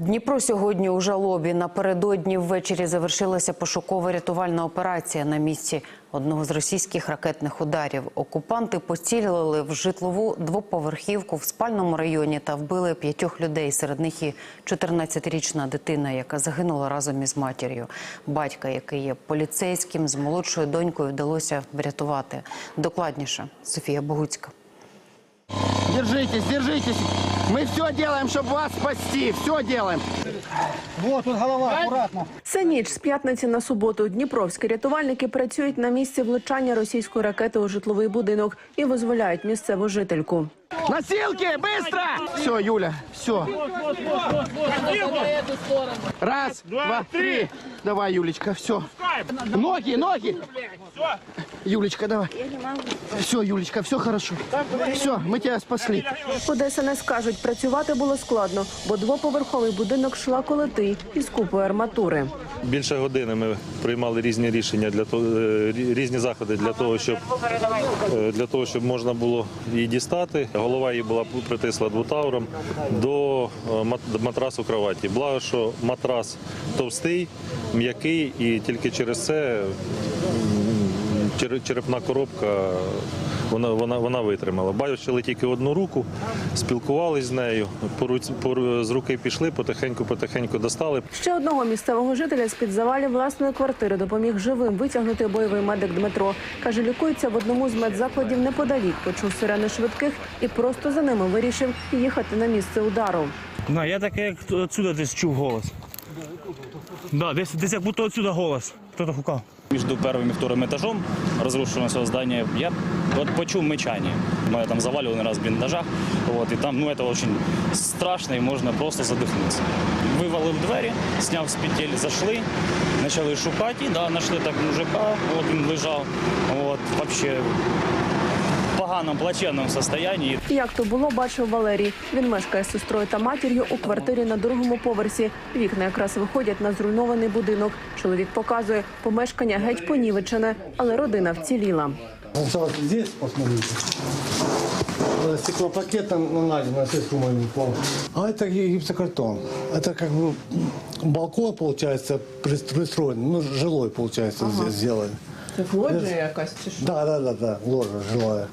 Дніпро сьогодні у жалобі. Напередодні ввечері завершилася пошукова рятувальна операція на місці одного з російських ракетних ударів. Окупанти поцілили в житлову двоповерхівку в спальному районі та вбили п'ятьох людей. Серед них і 14-річна дитина, яка загинула разом із матір'ю. Батька, який є поліцейським, з молодшою донькою вдалося врятувати. Докладніше Софія Богуцька. Держитесь, держитесь. Мы все делаем, чтобы вас спасти. Все делаем. Вот тут голова, акуратно. Це ніч з п'ятниці на суботу. Дніпровські рятувальники працюють на місці влучання російської ракети у житловий будинок і визволяють місцеву жительку. Носилки, быстро! Все, Юля, все. Раз, два, три. Давай, Юлечка, все. Ноги, ноги. Юлечка, давай. Все, Юлечка, все хорошо. Все, мы тебя спасли. У ДСНС кажуть, працювати було складно, бо двоповерховий будинок шлаколитий із купою арматури. Більше години ми приймали різні рішення для того, е, різні заходи для того, щоб е, для того, щоб можна було її дістати. Голова її була притисла двутавром до е, мат- матрасу кроваті. Благо, що матрас товстий, м'який, і тільки через це черепна коробка. Вона, вона, вона витримала. Бачили тільки одну руку, спілкувались з нею, з руки пішли, потихеньку, потихеньку достали. Ще одного місцевого жителя з під завалів власної квартири допоміг живим витягнути бойовий медик Дмитро. Каже, лікується в одному з медзакладів неподалік. Почув сирени швидких і просто за ними вирішив їхати на місце удару. На, я таке як отсюда десь чув голос. Да, десь, десь як будто отсюда голос. Хто-то гукав. Между первым и вторым этажом разрушенного здания я вот почув мычание. Мы там заваливали раз в блиндажах. Вот, и там, ну, это очень страшно, и можно просто задохнуться. Вивалив двері, сняв з петель, зайшли, почали шукати, і да, знайшли так мужика, от він лежав. От, вообще в поганому, плачевному состоянии. Як то було, бачив Валерій. Він мешкає з сестрою та матір'ю у квартирі на другому поверсі. Вікна якраз виходять на зруйнований будинок. Чоловік показує, помешкання геть понівечене, але родина вціліла. Сначала здесь посмотрите. Э, Стеклопакет там найден на сестру мою пол. А это ги- гипсокартон. Это как бы балкон, получается, пристро- пристроен. Ну, жилой, получается, здесь сделали. Це лоджія якась чи що? Да, да, да, да, ложа жилая.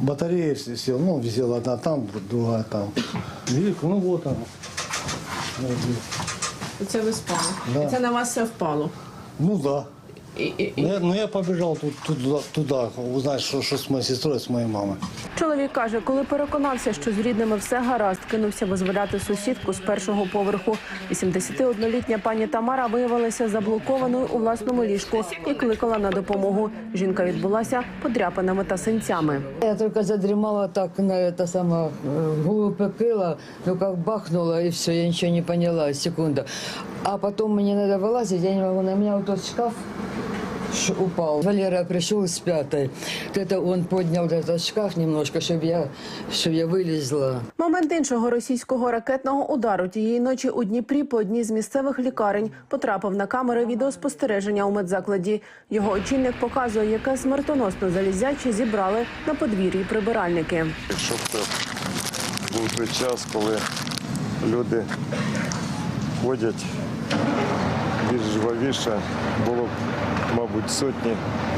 Батарея сел, ну, висела одна там, другая там. Видишь, ну вот она. Вот. Це ви спали. Да. І це на вас все впало. Ну да. І, і, Ну, я, ну, я побежал тут, туда, туда, узнать, что, что с моей сестрой, с моей мамой. Чоловік каже, коли переконався, що з рідними все гаразд, кинувся визволяти сусідку з першого поверху. 81-літня пані Тамара виявилася заблокованою у власному ліжку і кликала на допомогу. Жінка відбулася подряпаними та синцями. Я только задремала так на это самое, э, голову покрыла, ну как бахнула и все, я ничего не поняла, секунда. А потом мне надо вылазить, я не могу, на меня вот тот шкаф ш- упал. Валера пришел с пятой. Вот Это он поднял этот шкаф немножко, чтобы я, чтобы я вылезла. Момент іншого російського ракетного удару тієї ночі у Дніпрі по одній з місцевих лікарень потрапив на камери відеоспостереження у медзакладі. Його очільник показує, яке смертоносне залізяче зібрали на подвір'ї прибиральники. Якщо б це був той час, коли люди ходять більш жвавіше, було б, мабуть, сотні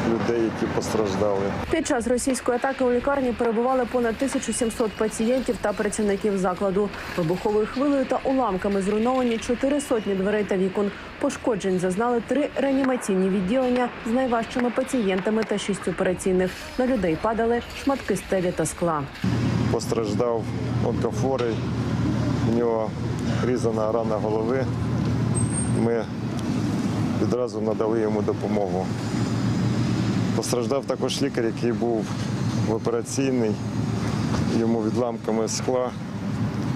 людей, які постраждали. Під час російської атаки у лікарні перебували понад 1700 пацієнтів та працівників закладу. Вибуховою хвилею та уламками зруйновані чотири сотні дверей та вікон. Пошкоджень зазнали три реанімаційні відділення з найважчими пацієнтами та шість операційних. На людей падали шматки стелі та скла. Постраждав онкофорий, в нього різана рана голови. Ми відразу надали йому допомогу. Постраждав також лікар, який був в операційний, йому відламками скла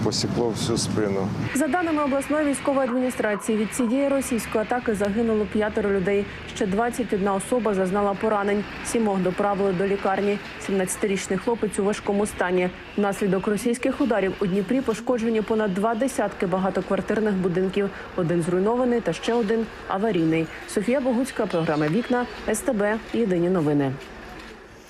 посікло всю спину. За даними обласної військової адміністрації, від цієї російської атаки загинуло п'ятеро людей. Ще 21 особа зазнала поранень. Сімох доправили до лікарні. 17-річний хлопець у важкому стані. Внаслідок російських ударів у Дніпрі пошкоджені понад два десятки багатоквартирних будинків. Один зруйнований та ще один аварійний. Софія Богуцька, програма Вікна СТБ. Єдині новини.